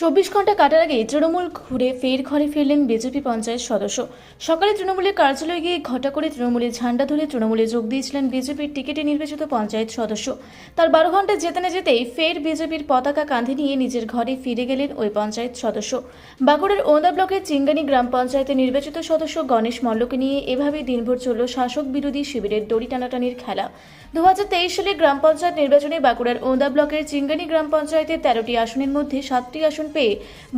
চব্বিশ ঘণ্টা কাটার আগে তৃণমূল ঘুরে ফের ঘরে ফিরলেন বিজেপি পঞ্চায়েত সদস্য। সকালে তৃণমূলের কার্যালয়ে গিয়ে ঘটা করে তৃণমূলের ঝান্ডা ধরে তৃণমূলে যোগ দিয়েছিলেন বিজেপির টিকিটে নির্বাচিত পঞ্চায়েত সদস্য। তার বারো ঘণ্টা যেতে না যেতেই ফের বিজেপির পতাকা কাঁধে নিয়ে নিজের ঘরে ফিরে গেলেন ওই পঞ্চায়েত সদস্য। বাঁকুড়ার ওন্দা ব্লকের চিঙ্গানি গ্রাম পঞ্চায়েতের নির্বাচিত সদস্য গণেশ মল্লকে নিয়ে এভাবেই দিনভর চলল শাসক বিরোধী শিবিরের দড়ি টানাটানির খেলা। দু হাজার তেইশ সালে গ্রাম পঞ্চায়েত নির্বাচনে বাঁকুড়ার ওন্দা ব্লকের চিঙ্গানি গ্রাম পঞ্চায়েতের তেরোটি আসনের মধ্যে সাতটি আসন পেয়ে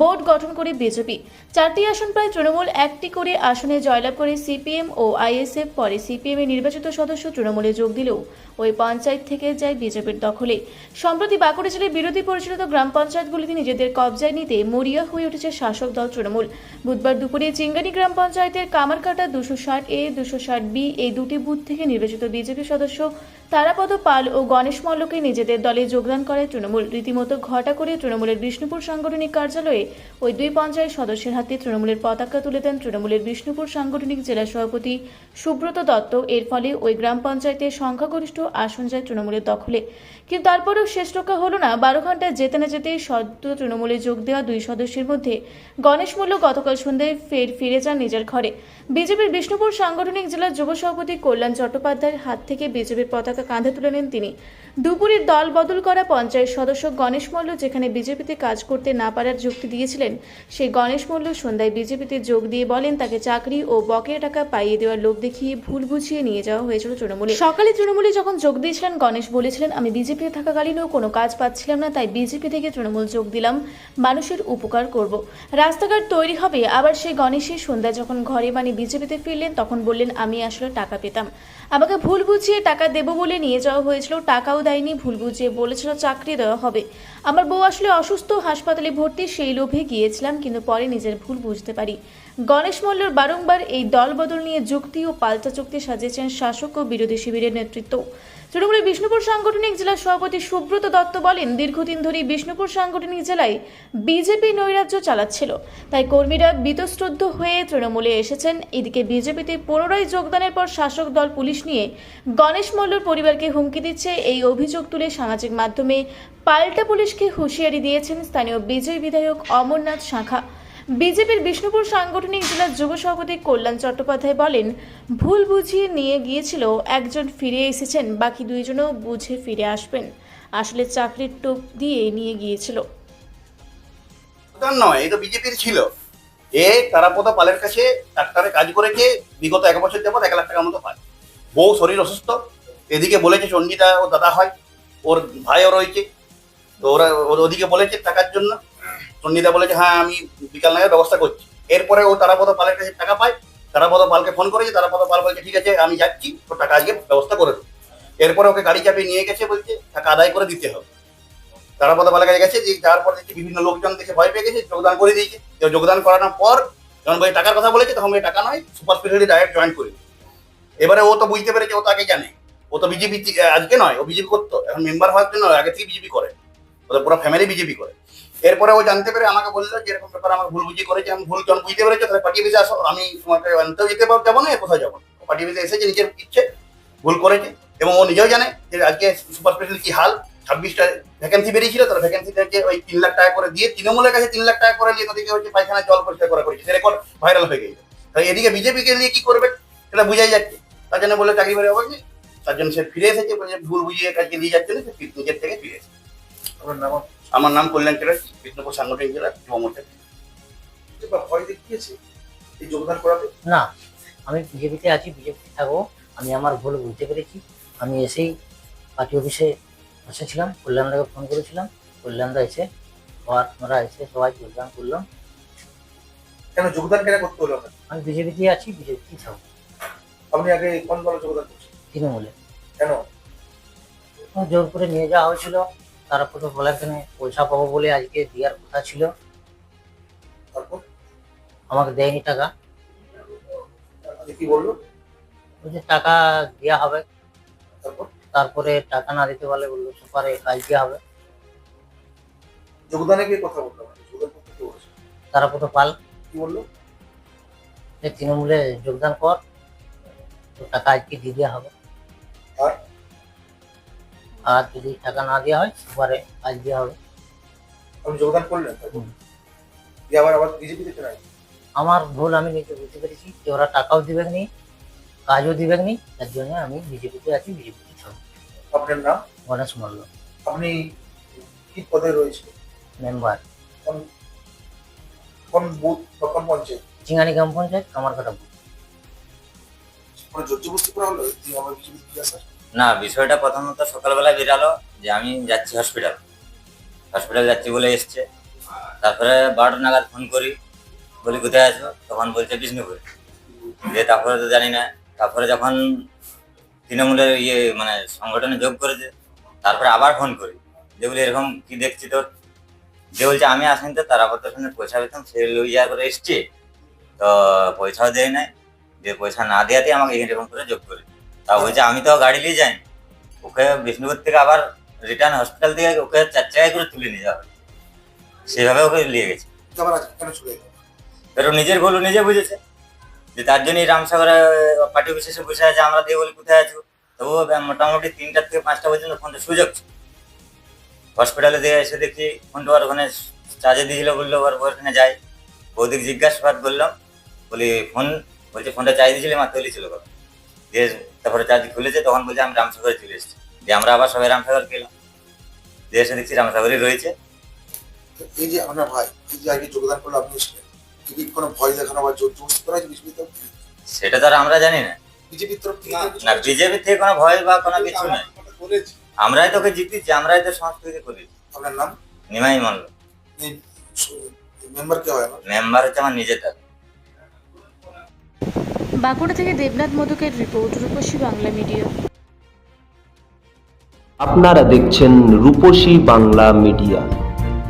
বোর্ড গঠন করে বিজেপি। চারটি আসন পায় তৃণমূল, একটি করে আসনে জয়লাভ করে সিপিএম ও আইএসএফ, পরে সিপিএম এর নির্বাচিত সদস্য তৃণমূলে যোগ দিলেও ওই পঞ্চায়েত থেকে যায় বিজেপির দখলে। সম্প্রতি বাঁকুড়া জেলায় বিরোধী পরিচালিত গ্রাম পঞ্চায়েতগুলিতে নিজেদের কবজায় নিতে মরিয়া হয়ে উঠেছে শাসক দল তৃণমূল। বুধবার দুপুরে চিঙ্গানি গ্রাম পঞ্চায়েতের কামারকাটা দুশো ষাট এ, দুশো ষাট বি এই দুটি বুথ থেকে নির্বাচিত বিজেপি সদস্য তারাপদ পাল ও গণেশ মল্লকে নিজেদের দলে যোগদান করে তৃণমূল। রীতিমতো ঘটা করে তৃণমূলের বিষ্ণুপুর সাংগঠনিক কার্যালয়ে ওই দুই পঞ্চায়েত সদস্যের হাতে তৃণমূলের পতাকা তুলে দেন তৃণমূলের বিষ্ণুপুর সাংগঠনিক জেলা সভাপতি সুব্রত দত্ত। এর ফলে ওই গ্রাম পঞ্চায়েতের সংখ্যাগরিষ্ঠ আসন যায় তৃণমূলের দখলে। কিন্তু তারপরেও শেষ রক্ষা হলো না। বারো ঘন্টায় যেতে না যেতেই সদ্য তৃণমূলে যোগ দেওয়া দুই সদস্যের মধ্যে গণেশ মল্ল গতকাল সন্ধ্যায় ফের ফিরে যান নিজের ঘরে। বিজেপির বিষ্ণুপুর সাংগঠনিক জেলার যুব সভাপতি কল্যাণ চট্টোপাধ্যায়ের হাত থেকে বিজেপির পতাকা কাঁধে তুলে নেন তিনি। দুপুরের দল বদল করা পঞ্চায়েত সদস্য গণেশ মল্ল যেখানে বিজেপিতে কাজ করতে না পারার যুক্তি দিয়েছিলেন, সেই গণেশ মল্ল সন্ধ্যায় বিজেপিতে যোগ দিয়ে বলেন, তাকে চাকরি ও বকেয়া টাকা পাইয়ে দেওয়ার লোভ দেখিয়ে ভুল বুঝিয়ে নিয়ে যাওয়া হয়েছিল তৃণমূলে। সকালে তৃণমূলে যখন যোগ দিয়েছিলেন, গণেশ বলেছিলেন, আমি বিজেপিতে থাকাকালীনও কোনো কাজ পাচ্ছিলাম না, তাই বিজেপি থেকে তৃণমূল যোগ দিলাম, মানুষের উপকার করব। রাস্তাঘাট তৈরি হবে, আবার সেই গণেশের সন্ধ্যা যখন ঘরে মানে বিজেপিতে ফিরলেন, তখন বললেন, আমি আসলে টাকা পেতাম। আমাকে ভুল বুঝিয়ে টাকা দেবো বলে নিয়ে যাওয়া হয়েছিল, টাকাও দেয়নি, ভুল বুঝিয়ে বলেছিল, চাকরি দেওয়া হবে। আমার বউ আসলে অসুস্থ, হাসপাতালে ভর্তি, সেই লোভে গিয়েছিলাম, কিন্তু পরে নিজের ভুল বুঝতে পারি। গণেশ মল্লর বারংবার এই দলবদল নিয়ে যুক্তি ও পাল্টা চুক্তি সাজিয়েছেন শাসক ও বিরোধী শিবিরের নেতৃত্ব। তৃণমূলের বিষ্ণুপুর সাংগঠনিক জেলা সভাপতি সুব্রত দত্ত বলেন, দীর্ঘদিন ধরে বিষ্ণুপুর সাংগঠনিক জেলায় বিজেপি নৈরাজ্য চালাচ্ছিল। তাই কর্মীরা বীতশ্রদ্ধ হয়ে তৃণমূলে এসেছেন। এদিকে বিজেপিতে পুনরায় যোগদানের পর শাসক দল পুলিশ নিয়ে গণেশ মল্লর পরিবারকে হুমকি দিচ্ছে। এই অভিযোগ তুলে সামাজিক মাধ্যমে পাল্টা পুলিশকে হুঁশিয়ারি দিয়েছেন স্থানীয় বিজয় বিধায়ক অমরনাথ শাখা। বিজেপির বিষ্ণুপুর সাংগঠনিক জেলার যুব সভাপতি কল্যাণ চট্টোপাধ্যায় বলেন, ভুল বুঝিয়ে নিয়ে গিয়েছিল, একজন ফিরে এসেছেন, বাকি দুইজনও বুঝে ফিরে আসবেন। আসলে চাকরির টোপ দিয়ে নিয়ে গিয়েছিল। নয় তো বিজেপির ছিল। এ তারাপদ পালের কাছে ডাক্তারে কাজ করেছে বিগত এক বছর যাবত এক লাখ টাকার মতো পায়। বউ শরীর অসুস্থ, এদিকে বলেছে চন্ডিতা ও দাদা হয়, ওর ভাইও রয়েছে, তো ওর ওদিকে বলেছে টাকার জন্য। চন্ডিতা বলেছে হ্যাঁ আমি বিকাল নাগাদ ব্যবস্থা করছি। এরপরে ও তারাপদ পালের কাছে টাকা পায়, তারাপদ পালকে ফোন করেছে, তারাপদ পাল বলছে, ঠিক আছে, আমি যাচ্ছি তো টাকা আজকে ব্যবস্থা করে এরপরে ওকে গাড়ি চাপিয়ে নিয়ে গেছে, বলছে, টাকা আদায় করে দিতে হবে। তারাপদ পালের কাছে গেছে যে যাওয়ার পর দেখছি বিভিন্ন লোকজন দেখে ভয় পেয়ে গেছে, যোগদান করে দিয়েছে। তো যোগদান করানোর পর যখন বই টাকার কথা বলেছে, তখন বলে, টাকা নয়, সুপার স্পেশালিটি ডাইরেক্ট জয়েন করে এবারে ও তো বুঝতে পেরেছে, ও তো আগে জানে। ও তো বিজেপি, আজকে নয়, ও বিজেপি করতো, এখন মেম্বার হওয়ার জন্য আগে থেকে বিজেপি করে। ওদের পুরো ফ্যামিলি বিজেপি করে। এরপরে ও জানতে পেরে আমাকে বলল যে এরকম ব্যাপার, আমার ভুল বুঝি করেছে, আমি ভুল যখন বুঝতে পেরেছে, তাহলে পার্টি অফিসে আসো, আমি তোমাকে আনতেও যেতে পারব, যাব না কোথাও যাব? না পার্টি অফিসে এসেছে, নিজের ইচ্ছে ভুল করেছে, এবং ও নিজেও জানে যে আজকে সুপার স্পেশাল কি হাল, ছাব্বিশটা ভ্যাকেন্সি বেরিয়েছিল তার ভ্যাকেন্সি থেকে ওই তিন লাখ টাকা করে দিয়ে তৃণমূলের কাছে তিন লাখ টাকা করে নিয়ে তাদেরকে হচ্ছে পায়খানা জল পরিষ্কার করা করেছে রেকর্ড ভাইরাল হয়ে গেছে। তাই এদিকে বিজেপিকে নিয়ে কি করবে, সেটা বুঝাই যাচ্ছে। তার জন্য বলে চাকরি বেড়ে হবে তার জন্য সে ফিরে এসেছে ভুল বুঝিয়ে কাজকে দিয়ে যাচ্ছে না, সে নিজের থেকে ফিরে এসেছে। আমার নাম কল্যাণ চ্যাটার্জি বিষ্ণুপুর সাংগঠনিক জেলা যুব মোর্চা বা ভয় দেখিয়েছে? এই যোগদান করাতে? না আমি বিজেপিতে আছি বিজেপিতে থাকব। আমি আমার ভুল বুঝতে পেরেছি। আমি এসেই পার্টি অফিসে বসেছিলাম কল্যাণদাকে ফোন করেছিলাম। কল্যাণদা এসে আবার আমরা এসে সবাই যোগদান করলাম। কেন যোগদান কেন করতে হলো আমি বিজেপিতে আছি বিজেপিতেই থাকব। আপনি আগে কোন দলে যোগদান করছেন তৃণমূলে। কেন? তো জোর করে নিয়ে যাওয়া হয়েছিল। তারপর কেন পয়সা পাবো বলে আজকে দেওয়ার কথা ছিল। তারপর? আমাকে দেয়নি টাকা। কি বলল? বলছে টাকা দেওয়া হবে। তারপর? তারপরে টাকা না দিতে পারলে বলল সুপারে কাজ দেওয়া হবে। যোগদানে কথা বলল তারপর তো পাল। কি বলল? তৃণমূলে যোগদান কর তো টাকা আজকে দিয়ে দেওয়া হবে। আর যদি টাকা না দেওয়া হয় সুপারে কাজ দেওয়া হবে। আপনি যোগদান করলেন দিয়ে আবার আবার বিজেপিতে? আমার ভুল আমি নিজে বুঝতে পেরেছি যে ওরা টাকাও দিবে নি কাজও দিবে নি তার জন্য আমি বিজেপিতে আছি বিজেপিতে থাকব। আপনার নাম? গণেশ মল্ল। আপনি কি পদে রয়েছে মেম্বার। কোন কোন বুথ বা কোন পঞ্চায়েত? চিঙানি গ্রাম পঞ্চায়েত কামারকাটা বুথ। মানে জর্জবস্তি করা হলো? দিয়ে আবার বিজেপিতে আসার না, বিষয়টা প্রথমত সকালবেলায় বেরালো যে আমি যাচ্ছি হসপিটাল হসপিটাল যাচ্ছি বলে এসছে। তারপরে বারোটা নাগাদ ফোন করি, বলি, কোথায় আছো? তখন বলছে, বিষ্ণুপুর। দিয়ে তারপরে তো জানি না, তারপরে যখন তৃণমূলের ইয়ে মানে সংগঠনে যোগ করেছে, তারপরে আবার ফোন করি। যে বলি, এরকম কি দেখছি তোর? যে বলছে, আমি আসেন তো, তার আবার তোর সঙ্গে পয়সা পেতাম সে লই করে এসছে। তো পয়সাও দেয় নাই। যে পয়সা না দেওয়াতেই আমাকে এরকম করে যোগ করে তা বলছে আমি তো গাড়ি নিয়ে যাই ওকে বিষ্ণুপুর থেকে আবার রিটার্ন হসপিটাল থেকে ওকে চার চাকায় করে তুলে নিয়ে যাওয়া। সেভাবে ওকে নিয়ে গেছে। চলে এবার নিজের ভুল নিজে বুঝেছে। যে তার জন্যই রামসাগরে পার্টি বিশেষে বসে আছে আমরা দিয়ে বলি কোথায় আছো? তবুও মোটামুটি তিনটার থেকে পাঁচটা পর্যন্ত ফোনটা সুযোগ ছিল। হসপিটালে দিয়ে এসে দেখি ফোনটা ওর ওখানে চার্জে দিয়েছিল বলল ওর ওখানে যাই। বৌদিক জিজ্ঞাসাবাদ করলাম। বলি ফোন বলছে ফোনটা চার্জ দিয়েছিলে মাত্র ছিল কথা। দিয়ে তারপরে চার্জ খুলেছে তখন বলছে আমি রামসাগরে চলে এসেছি। যে আমরা আবার সবাই রামসাগর গেলাম। দিয়ে এসে দেখছি রামসাগরই রয়েছে। তো এই যে আপনার ভাই এই যে আগে যোগদান করল আপনি কি কি কোনো ভয় দেখানো বা করা হয়েছে বিজেপির তরফ থেকে? সেটা তো আর আমরা জানি না। বিজেপির তরফ না বিজেপি থেকে কোনো ভয় বা কোনো কিছু নাই। বলেছি। আমরাই তোকে জিতেছি আমরাই তো সংস্কৃতি করেছি আপনার নাম? নিমাই মল্ল। মেম্বার কে হয় মেম্বার হচ্ছে আমার নিজের দাদা। বাঁকুড়া থেকে দেবনাথ মধুকের রিপোর্ট, রূপসী বাংলা মিডিয়া। আপনারা দেখছেন রূপসী বাংলা মিডিয়া।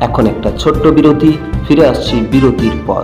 এখন একটা ছোট্ট বিরতি, ফিরে আসছি বিরতির পর।